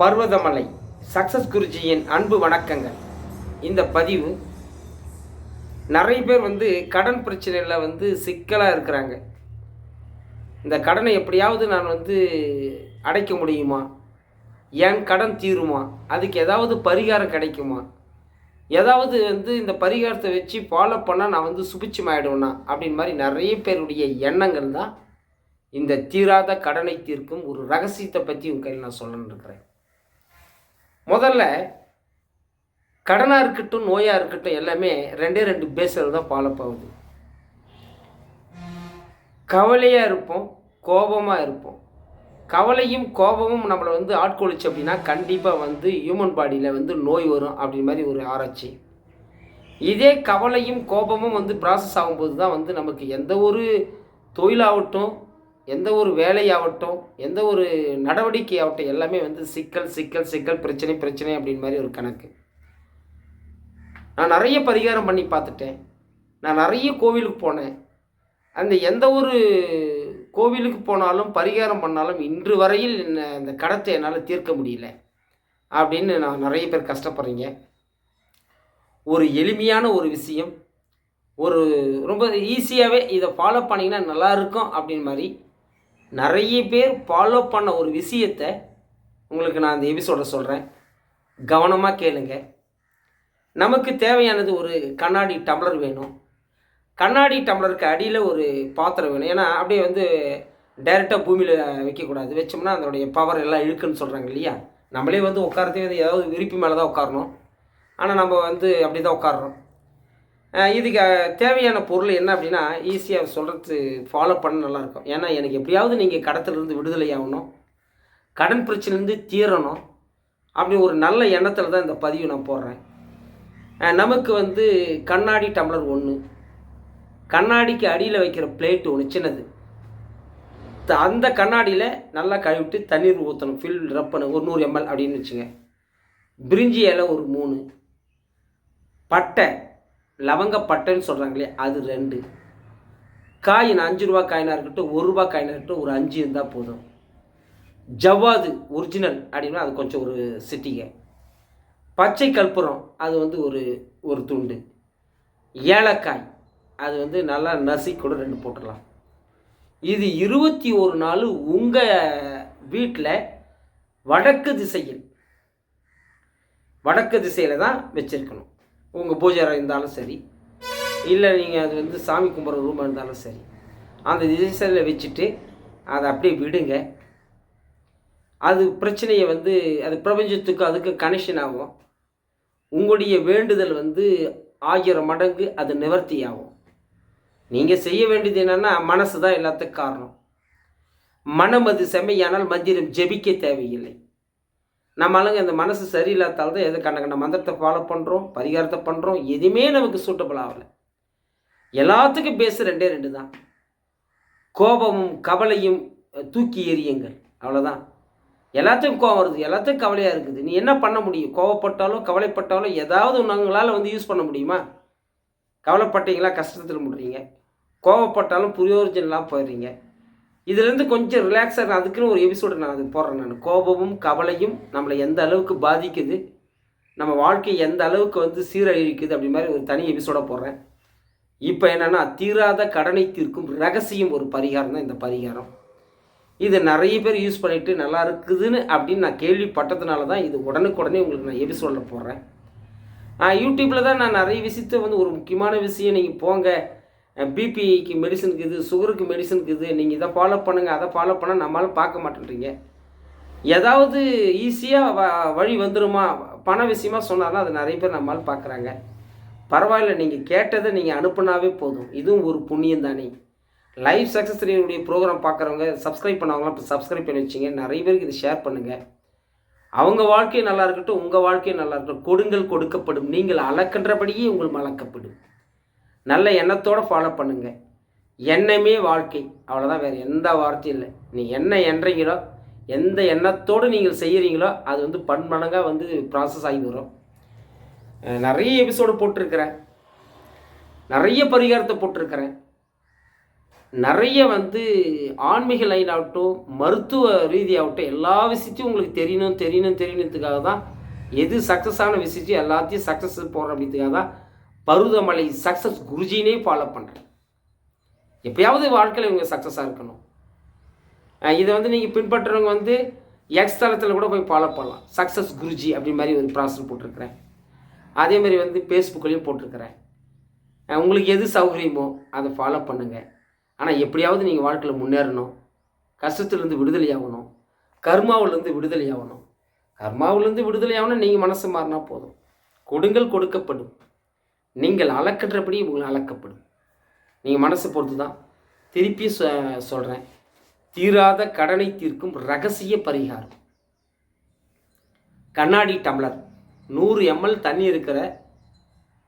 Parvathamalai success குருஜியின் அன்பு வணக்கங்கள். இந்த பதிவு நிறைய பேர் வந்து கடன் பிரச்சனையில் வந்து சிக்கலாக இருக்கிறாங்க. இந்த கடனை எப்படியாவது நான் வந்து அடைக்க முடியுமா? என் கடன் தீருமா? அதுக்கு ஏதாவது பரிகாரம் கிடைக்குமா? ஏதாவது வந்து இந்த பரிகாரத்தை வச்சு ஃபாலோ பண்ணால் நான் வந்து சுபிச்சமாயிடுவேண்ணா அப்படின்னு மாதிரி நிறைய பேருடைய எண்ணங்கள் தான் இந்த தீராத கடனை தீர்க்கும் ஒரு ரகசியத்தை பற்றி உங்கள் கையில் நான் சொல்லணுன்னு இருக்கிறேன். முதல்ல கடனாக இருக்கட்டும் நோயாக இருக்கட்டும் எல்லாமே ரெண்டே ரெண்டு பேசுகிறது தான் ஃபாலோ ஆகுது. கவலையாக இருப்போம் கோபமாக இருப்போம். கவலையும் கோபமும் நம்மளை வந்து ஆட்கொளிச்சு அப்படின்னா கண்டிப்பாக வந்து ஹியூமன் பாடியில் வந்து நோய் வரும் அப்படின் மாதிரி ஒரு ஆராய்ச்சி. இதே கவலையும் கோபமும் வந்து ப்ராசஸ் ஆகும்போது தான் வந்து நமக்கு எந்த ஒரு தொழிலாகட்டும் எந்த ஒரு வேலையாகட்டும் எந்த ஒரு நடவடிக்கையாகட்டும் எல்லாமே வந்து சிக்கல் சிக்கல் சிக்கல் பிரச்சனை பிரச்சனை அப்படின்னு மாதிரி ஒரு கணக்கு. நான் நிறைய பரிகாரம் பண்ணி பார்த்துட்டேன். நான் நிறைய கோவிலுக்கு போனேன். அந்த எந்த ஒரு கோவிலுக்கு போனாலும் பரிகாரம் பண்ணாலும் இன்று வரையில் என்ன அந்த கடத்தை என்னால் தீர்க்க முடியல அப்படின்னு நான் நிறைய பேர் கஷ்டப்படுறீங்க. ஒரு எளிமையான ஒரு விஷயம். ஒரு ரொம்ப ஈஸியாகவே இதை ஃபாலோ பண்ணிங்கன்னா நல்லா இருக்கும் அப்படின்னு மாதிரி நிறைய பேர் ஃபாலோ பண்ண ஒரு விஷயத்தை உங்களுக்கு நான் அந்த எபிசோட சொல்கிறேன் கவனமாக கேளுங்க. நமக்கு தேவையானது ஒரு கண்ணாடி டம்ளர் வேணும். கண்ணாடி டம்ளருக்கு அடியில் ஒரு பாத்திரம் வேணும். ஏன்னா அப்படியே வந்து டைரெக்டாக பூமியில் வைக்கக்கூடாது. வச்சோம்னா அதனுடைய பவர் எல்லாம் இழுக்குன்னு சொல்கிறாங்க இல்லையா? நம்மளே வந்து உட்காரத்தே வந்து ஏதாவது விருப்பி மேலே தான் உட்காரணும். ஆனால் நம்ம வந்து அப்படி தான் உட்காடுறோம் இதுக்கு தேவையான பொருள் என்ன அப்படின்னா ஈஸியாக சொல்கிறது ஃபாலோ பண்ண நல்லாயிருக்கும். ஏன்னா எனக்கு எப்படியாவது நீங்கள் கடத்திலிருந்து விடுதலை ஆகணும். கடன் பிரச்சனைலேருந்து தீரணும். அப்படி ஒரு நல்ல எண்ணத்தில் தான் இந்த பதிவு நான் போடுறேன். நமக்கு வந்து கண்ணாடி டம்ளர் ஒன்று கண்ணாடிக்கு அடியில் வைக்கிற பிளேட்டு ஒன்று சின்னது. த- அந்த கண்ணாடியில் நல்லா கழுவிட்டு தண்ணீர் ஊற்றணும் ஃபில் ரப்பனு ஒரு நூறு எம்எல் அப்படின்னு வச்சுங்க. பிரிஞ்சி இலை ஒரு மூணு. பட்டை. லவங்க பட்டைன்னு சொல்கிறாங்களே அது ரெண்டு. காயின் அஞ்சு ரூபா காயினாக இருக்கட்டும் ஒரு ரூபா காயினாக இருக்கட்டும் ஒரு அஞ்சு இருந்தால் போதும். ஜவ்வாது ஒரிஜினல் அப்படின்னா அது கொஞ்சம் ஒரு சிட்டிகை. பச்சை கற்பூரம் அது வந்து ஒரு ஒரு துண்டு. ஏலக்காய் அது வந்து நல்லா நசி கூட ரெண்டு போட்டுடலாம். இது இருபத்தி ஒரு நாள் உங்கள் வீட்டில் வடக்கு திசையில் வடக்கு திசையில் தான் வச்சுருக்கணும். உங்கள் பூஜை அறை இருந்தாலும் சரி இல்லை நீங்கள் அது வந்து சாமி கும்பிட்ற ரூமாக இருந்தாலும் சரி அந்த திசையில் வச்சுட்டு அதை அப்படியே விடுங்க. அது பிரச்சனையை வந்து அது பிரபஞ்சத்துக்கு அதுக்கு கனெக்ஷன் ஆகும். உங்களுடைய வேண்டுதல் வந்து ஆயிரம் மடங்கு அது நிவர்த்தி ஆகும். நீங்கள் செய்ய வேண்டியது என்னென்னா மனசு தான் எல்லாத்துக்கும் காரணம். மனம் அது செம்மையானால் மந்திரம் ஜெபிக்க தேவையில்லை. நம்ம ஆளுங்க இந்த மனசு சரியில்லாதால் தான் எது கண்ட கண்ட மந்திரத்தை ஃபாலோ பண்ணுறோம் பரிகாரத்தை பண்ணுறோம் எதுவுமே நமக்கு சூட்டபிள் ஆகலை. எல்லாத்துக்கும் பேச ரெண்டே ரெண்டு தான். கோபமும் கவலையும் தூக்கி எறியுங்கள். அவ்வளோதான் எல்லாத்துக்கும் கோவம் வருது. எல்லாத்துக்கும் கவலையாக இருக்குது. நீ என்ன பண்ண முடியும்? கோவப்பட்டாலும் கவலைப்பட்டாலும் ஏதாவது உங்களால் வந்து யூஸ் பண்ண முடியுமா? கவலைப்பட்டீங்களா? கஷ்டத்தில் முடிறீங்க கோவப்பட்டாலும் புரியோஜனலாம் போயிடுறீங்க. இதுலேருந்து கொஞ்சம் ரிலாக்ஸாக அதுக்குன்னு ஒரு எபிசோடு நான் அது போடுறேன் நான். கோபமும் கவலையும் நம்மளை எந்த அளவுக்கு பாதிக்குது நம்ம வாழ்க்கை எந்த அளவுக்கு வந்து சீரழிக்குது அப்படி மாதிரி ஒரு தனி எபிசோட போடுறேன். இப்போ என்னென்னா தீராத கடனை தீர்க்கும் ரகசியம் ஒரு பரிகாரம் தான் இந்த பரிகாரம். இது நிறைய பேர் யூஸ் பண்ணிவிட்டு நல்லா இருக்குதுன்னு அப்படின்னு நான் கேள்விப்பட்டதுனால தான் இது உடனுக்குடனே உங்களுக்கு நான் எபிசோடில் போடுறேன். யூடியூப்பில் தான் நான் நிறைய விஷயத்த வந்து ஒரு முக்கியமான விஷயம் நீங்கள் போங்க. பிபிக்கு மெடிசனுக்கு இது சுகருக்கு மெடிசனுக்கு இது நீங்கள் இதை ஃபாலோ பண்ணுங்கள் அதை ஃபாலோ பண்ணால் நம்மளால பார்க்க மாட்டேன்றீங்க. ஏதாவது ஈஸியாக வ வழி வந்துருமா? பண விஷயமா சொன்னாலும் அது நிறைய பேர் நம்மளால் பார்க்குறாங்க. பரவாயில்ல நீங்கள் கேட்டதை நீங்கள் அனுப்புனாவே போதும். இதுவும் ஒரு புண்ணியம் தானே. லைவ் சக்ஸஸ் உடைய ப்ரோக்ராம் பார்க்குறவங்க சப்ஸ்கிரைப் பண்ணவங்களாம் இப்போ சப்ஸ்கிரைப் பண்ணி வச்சிங்க. நிறைய பேருக்கு இதை ஷேர் பண்ணுங்கள் அவங்க வாழ்க்கை நல்லா இருக்கட்டும் உங்கள் வாழ்க்கை நல்லா இருக்கட்டும். கொடுங்கள் கொடுக்கப்படும். நீங்கள் அளக்கின்றபடியே உங்கள் மலக்கப்படும். நல்ல எண்ணத்தோடு ஃபாலோ பண்ணுங்கள் எண்ணமே வாழ்க்கை. அவ்வளோதான் வேறு எந்த வார்த்தையும் இல்லை. நீ என்ன எண்றீங்களோ எந்த எண்ணத்தோடு நீங்கள் செய்கிறீங்களோ அது வந்து பன்மடங்காக வந்து ப்ராசஸ் ஆகி வரும். நிறைய எபிசோடு போட்டிருக்கிறேன். நிறைய பரிகாரத்தை போட்டிருக்கிறேன். நிறைய வந்து ஆன்மீக லைன் ஆகட்டும் மருத்துவ ரீதியாகட்டும் எல்லா விஷயத்தையும் உங்களுக்கு தெரியணும் தெரியணும் தெரியணுன்றதுக்காக தான் எது சக்ஸஸான விஷயத்தையும் எல்லாத்தையும் சக்ஸஸ் போடுற அப்படின்றதுக்காக தான் பருதமலை சக்ஸஸ் குருஜினே ஃபாலோ பண்ணுறேன் எப்பயாவது வாழ்க்கையில் இவங்க சக்ஸஸாக இருக்கணும். இதை வந்து நீங்கள் பின்பற்றுறவங்க வந்து எக்ஸ் தளத்தில் கூட போய் ஃபாலோ பண்ணலாம். சக்ஸஸ் குருஜி அப்படி மாதிரி ஒரு ப்ராசஸ் போட்டிருக்கிறேன். அதே மாதிரி வந்து ஃபேஸ்புக்லேயும் போட்டிருக்கிறேன். உங்களுக்கு எது சௌகரியமோ அதை ஃபாலோ பண்ணுங்கள் ஆனால் எப்படியாவது நீங்கள் வாழ்க்கையில் முன்னேறணும். கஷ்டத்துலேருந்து விடுதலை ஆகணும் கர்மாவிலேருந்து விடுதலை ஆகணும் கர்மாவிலேருந்து விடுதலை ஆகணும் நீங்கள் மனசு மாறினா போதும். கொடுங்கள் கொடுக்கப்படும். நீங்கள் அளக்கின்றபடி உங்களை அளக்கப்படும் நீங்கள் மனசை பொறுத்து தான் திருப்பி சொ சொல்கிறேன் தீராத கடனை தீர்க்கும் ரகசிய பரிகாரம். கண்ணாடி டம்ளர். நூறு எம்எல் தண்ணி இருக்கிற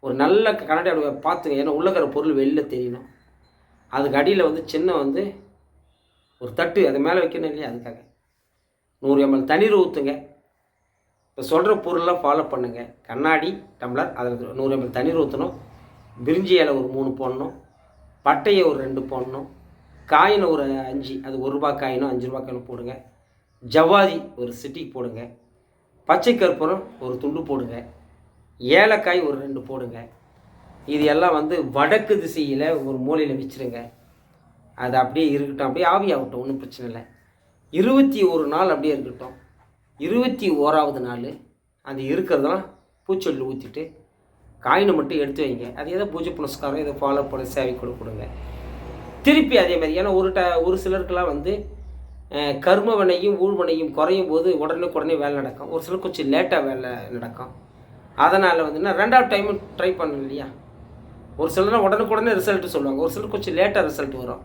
ஒரு நல்ல கண்ணாடி அப்படி பார்த்துங்க. ஏன்னா உள்ளக்கிற பொருள் வெளில தெரியணும். அதுக்கு அடியில் வந்து சின்ன வந்து ஒரு தட்டு அது மேலே வைக்கணும் இல்லையா? அதுக்காக. நூறு எம்எல் தண்ணீர் ஊற்றுங்க இப்போ சொல்கிற பொருள்லாம் ஃபாலோ பண்ணுங்கள் கண்ணாடி டம்ளர் அதில் நூறு எம்எல் தண்ணீர் ஊற்றணும். பிரிஞ்சி இலை ஒரு மூணு போடணும். பட்டையை ஒரு ரெண்டு போடணும். காயின் ஒரு அஞ்சு அது ஒரு ரூபா காயினும் அஞ்சு ரூபா காயினும் போடுங்க. ஜவ்வாதி ஒரு சிட்டிக்கு போடுங்க. பச்சை கற்பூரம் ஒரு துண்டு போடுங்க. ஏலக்காய் ஒரு ரெண்டு போடுங்க. இது எல்லாம் வந்து வடக்கு திசையில் ஒரு மூலையில் வச்சுருங்க அது அப்படியே இருக்கட்டும். அப்படியே ஆவியாகட்டும் ஒன்றும் பிரச்சனை இல்லை. இருபத்தி ஒரு நாள் அப்படியே இருக்கட்டும். இருபத்தி ஓராவது நாள் அந்த இருக்கிறதெல்லாம் பூச்சொல்லி ஊற்றிட்டு காயினை மட்டும் எடுத்து வைங்க. அது ஏதோ பூஜை புனஸ்காரம் ஏதோ ஃபாலோ பண்ண சேவை கொடு கொடுங்க. திருப்பி அதே மாதிரி ஏன்னா ஒரு ட ஒரு சிலருக்கெல்லாம் வந்து அஹ், கர்மவனையும் ஊழ்வனையும் குறையும் போது உடனே உடனே வேலை நடக்கும். ஒரு சிலர் கொஞ்சம் லேட்டாக வேலை நடக்கும். அதனால் வந்து நான் ரெண்டாவது டைமும் ட்ரை பண்ணணும் இல்லையா? ஒரு சிலர் உடனுக்குடனே ரிசல்ட்டு சொல்லுவாங்க. ஒரு சிலர் கொஞ்சம் லேட்டாக ரிசல்ட் வரும்.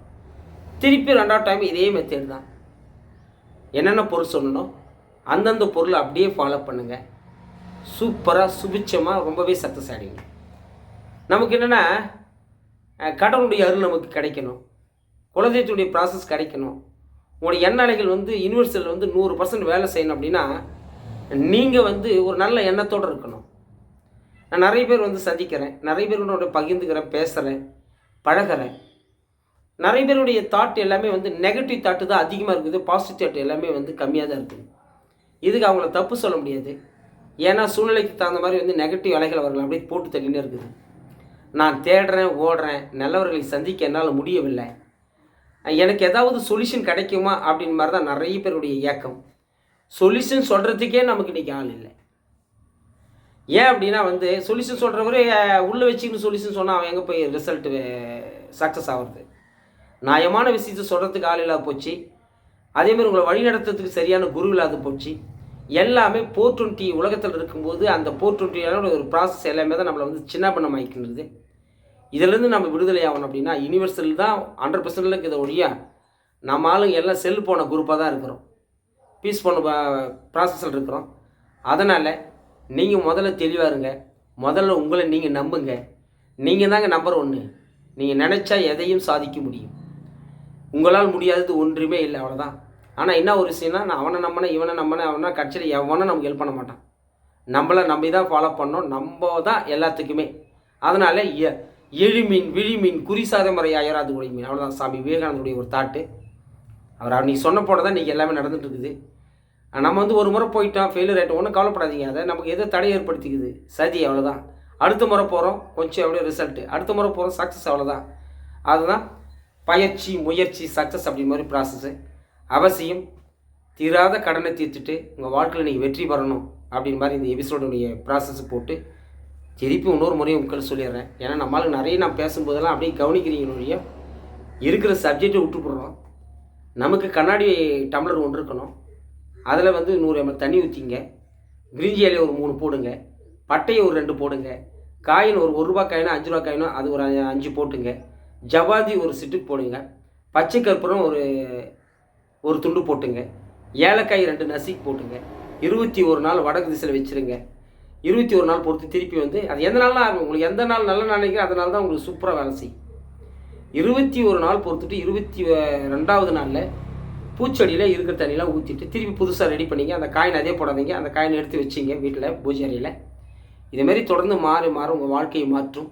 திருப்பி ரெண்டாவது டைம் இதே மெத்தேட் தான். என்னென்ன பொருள் சொல்லணும்? அந்தந்த பொருளை அப்படியே ஃபாலோ பண்ணுங்கள் சூப்பராக சுபிச்சமாக ரொம்பவே சக்ஸஸ் ஆகிடுங்க நமக்கு என்னென்னா கடவுளுடைய அருள் நமக்கு கிடைக்கணும். குலதெய்வத்துடைய ப்ராசஸ் கிடைக்கணும். உங்களுடைய எண்ணலைகள் வந்து யூனிவர்சல் வந்து நூறு பர்சன்ட் வேலை செய்யணும் அப்படின்னா நீங்கள் வந்து ஒரு நல்ல எண்ணத்தோடு இருக்கணும். நான் நிறைய பேர் வந்து சந்திக்கிறேன். நிறைய பேரோட பகிர்ந்துக்கிறேன் பேசுகிறேன் பழகுறேன். நிறைய பேருடைய தாட் எல்லாமே வந்து நெகட்டிவ் தாட்டு தான் அதிகமாக இருக்குது. பாசிட்டிவ் தாட் எல்லாமே வந்து கம்மியாக தான் இருக்குது. இதுக்கு அவங்கள தப்பு சொல்ல முடியாது. ஏன்னா சூழ்நிலைக்கு தகுந்த மாதிரி வந்து நெகட்டிவ் அலைகள் அவர்கள் அப்படியே போட்டு தள்ளினே இருக்குது. நான் தேடுறேன் ஓடுறேன் நல்லவர்களை சந்திக்க என்னால் முடியவில்லை. எனக்கு ஏதாவது சொல்யூஷன் கிடைக்குமா அப்படின்னு மாதிரி தான் நிறைய பேருடைய ஏக்கம். சொல்யூஷன் சொல்கிறதுக்கே நமக்கு இன்றைக்கி ஆள் இல்லை. ஏன் அப்படின்னா வந்து சொல்யூஷன் சொல்கிறவரே உள்ளே வச்சுக்கிட்டு சொல்யூஷன் சொன்னால் அவன் எங்கே போய் ரிசல்ட்டு சக்ஸஸ் ஆகுறது? நியாயமான விஷயத்தை சொல்கிறதுக்கு ஆள் இல்லாத போச்சு. அதேமாதிரி உங்களை வழி நடத்துறதுக்கு சரியான குரு இல்லாத போச்சு. எல்லாமே போர் டுவெண்ட்டி உலகத்தில் இருக்கும்போது அந்த போர் டுவெண்ட்டியோட ஒரு ப்ராசஸ் எல்லாமே தான் நம்மளை வந்து சின்ன பண்ண ஆகிக்கின்றது இதிலேருந்து நம்ம விடுதலை ஆகணும் அப்படின்னா யூனிவர்சல் தான் ஹண்ட்ரட் பர்சன்டில் இருக்குது ஒழியா நம்ம ஆளுங்க எல்லாம் செல் போன குரூப்பாக தான் இருக்கிறோம். பீஸ் போன ப்ராசஸில் இருக்கிறோம். அதனால் நீங்கள் முதல்ல தெளிவாக இருங்க. முதல்ல உங்களை நீங்கள் நம்புங்க. நீங்கள் தாங்க நம்பர் ஒன்று நீங்கள் நினச்சா எதையும் சாதிக்க முடியும். உங்களால் முடியாதது ஒன்றுமே இல்லை அவ்வளோதான் ஆனால் என்ன ஒரு விஷயம்னா நான் அவனை நம்பினேன் இவனை நம்பினேன் அவனா கட்சியில் எவனும் நமக்கு ஹெல்ப் பண்ண மாட்டான். நம்மளை நம்பி தான் ஃபாலோ பண்ணோம் நம்ம தான் எல்லாத்துக்குமே. அதனால் எ- எழிமீன் விழிமீன் குறிசாத முறை அயராது மீன் அவ்வளோதான் சாமி விவேகானந்தருடைய ஒரு தாட்டு. அவர் அன்றைக்கி சொன்ன போட தான் இன்றைக்கி எல்லாமே நடந்துகிட்டு இருக்குது நம்ம வந்து ஒரு முறை போயிட்டோம் ஃபெயிலியர் ஆகிட்டோம் ஒன்றும் கவலைப்படாதீங்க. அதை நமக்கு எதோ தடை ஏற்படுத்திக்குது? சதி அவ்வளோதான் அடுத்த முறை போகிறோம் கொஞ்சம் அப்படியே ரிசல்ட்டு அடுத்த முறை போகிறோம் சக்ஸஸ் அவ்வளோதான் அதுதான் பயிற்சி முயற்சி சக்ஸஸ் அப்படின்ற மாதிரி ப்ராசஸ்ஸு அவசியம் தீராத கடனை தீர்த்துட்டு உங்கள் வாழ்க்கையில் நீங்கள் வெற்றி பெறணும் அப்படின்னு மாதிரி இந்த எபிசோடுடைய ப்ராசஸ் போட்டு திருப்பி இன்னொரு முறையும் உங்களுக்கு சொல்லிடுறேன். ஏன்னா நம்மளால் நிறைய நான் பேசும்போதெல்லாம் அப்படியே கவனிக்கிறீங்களுடைய இருக்கிற சப்ஜெக்டை விட்டு போடுறோம். நமக்கு கண்ணாடி டம்ளர் ஒன்று இருக்கணும். அதில் வந்து நூறு எம்எல் தண்ணி ஊற்றிங்க கிரிஞ்சி இலையை ஒரு மூணு போடுங்க. பட்டையை ஒரு ரெண்டு போடுங்க. காயின் ஒரு ஒரு ரூபா காயினோ அஞ்சு ரூபா காயினோ அது ஒரு அஞ்சு- அஞ்சு போட்டுங்க. ஜவாதி ஒரு சிட்டுக்கு போடுங்க. பச்சை கற்பூரம் ஒரு ஒரு துண்டு போட்டுங்க. ஏலக்காய் ரெண்டு நசுக்கி போட்டுங்க. இருபத்தி ஒரு நாள் வடக்கு திசையில் வச்சுருங்க. இருபத்தி ஒரு நாள் பொறுத்து திருப்பி வந்து அது எந்த நாள்லாம் ஆகும்? உங்களுக்கு எந்த நாள் நல்ல நாளைக்கு அதனால தான் உங்களுக்கு சூப்பராக வேலை செய்யும். இருபத்தி ஒரு நாள் பொறுத்துட்டு இருபத்தி ரெண்டாவது நாளில் பூச்செடியில் இருக்கிற தண்ணியெலாம் ஊற்றிட்டு திருப்பி புதுசாக ரெடி பண்ணிங்க. அந்த காயின் அதே போடாதீங்க. அந்த காயின் எடுத்து வச்சிங்க வீட்டில் பூஜை அறையில். இதேமாரி தொடர்ந்து மாறி மாற உங்கள் வாழ்க்கையை மாற்றும்.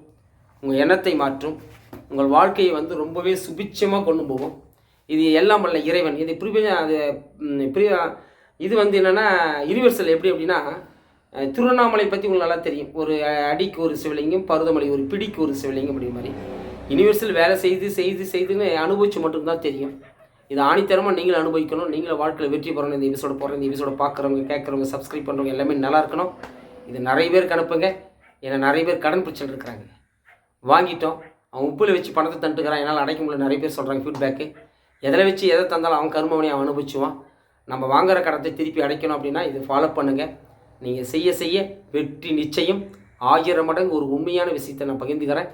உங்கள் எண்ணத்தை மாற்றும். உங்கள் வாழ்க்கையை வந்து ரொம்பவே சுபிட்சமாக கொண்டு போகும். இது எல்லாம் வல்ல இறைவன். இது ப்ரிவிய அது ம், பிரிய இது வந்து என்னென்னா யூனிவர்சல் எப்படி அப்படின்னா திருவண்ணாமலை பற்றி உங்களுக்கு நல்லா தெரியும். ஒரு அடிக்கு ஒரு சிவலிங்கம் பருதமலை ஒரு பிடிக்கு ஒரு சிவலிங்கம் அப்படி மாதிரி. யூனிவர்சல் வேலை செய்து செய்து செய்துன்னு அனுபவிச்சு மட்டும்தான் தெரியும். இது ஆணித்தரமாக நீங்களும் அனுபவிக்கணும். நீங்களும் வாழ்க்கையில் வெற்றி பெறணும். இந்த எபிசோட போகிறோம் இந்த எபிசோட பார்க்குறவங்க கேட்குறவங்க சப்ஸ்கிரைப் பண்ணுறவங்க எல்லாமே நல்லா இருக்கணும். இது நிறைய பேருக்கு அனுப்புங்க. ஏன்னா நிறைய பேர் கடன் பிரச்சனை இருக்கிறாங்க. வாங்கிட்டோம். அவன் உப்பில் வச்சு பணத்தை தந்துட்டுக்கிறான். என்னால் அடைக்க முடியல. நிறைய பேர் சொல்கிறாங்க ஃபீட்பேக்கு எதில் வச்சு எதை தந்தாலும் அவன் கருமவனை அவன் அனுபவிச்சுவான். நம்ம வாங்குற கடத்தை திருப்பி அடைக்கணும் அப்படின்னா இது ஃபாலோ பண்ணுங்கள் நீங்கள் செய்ய செய்ய வெற்றி நிச்சயம். ஆயிரம் மடங்கு ஒரு உண்மையான விஷயத்தை நான் பகிர்ந்துக்கிறேன்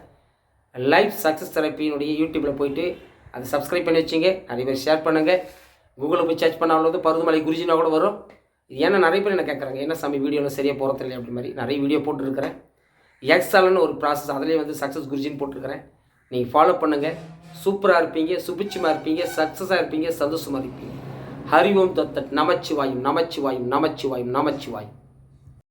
லைஃப் சக்ஸஸ் தெரப்பியினுடைய யூடியூப்பில் போயிட்டு அதை சப்ஸ்கிரைப் பண்ணி வச்சுங்க. நிறைய பேர் ஷேர் பண்ணுங்கள் கூகுளில் போய் சர்ச் பண்ணாலும் பருதுமலை குருஜினா கூட வரும். இது ஏன்னா நிறைய பேர் என்ன கேட்குறாங்க என்ன சாமி வீடியோலாம் சரியாக போகிறது இல்லை அப்படி மாதிரி நிறைய வீடியோ போட்டுருக்கிறேன். எக்ஸாலன்னு ஒரு ப்ராசஸ் அதிலே வந்து சக்ஸஸ் குருஜின்னு போட்டிருக்கிறேன். நீங்கள் ஃபாலோ பண்ணுங்கள் சூப்பராக இருப்பீங்க சுபிச்சமாக இருப்பீங்க சக்ஸஸாக இருப்பீங்க சந்தோஷமாக இருப்பீங்க. ஹரி ஓம் தத்தட் நமச்சிவாயும் நமச்சிவாயும் நமச்சிவாயும் நமச்சிவாயும்.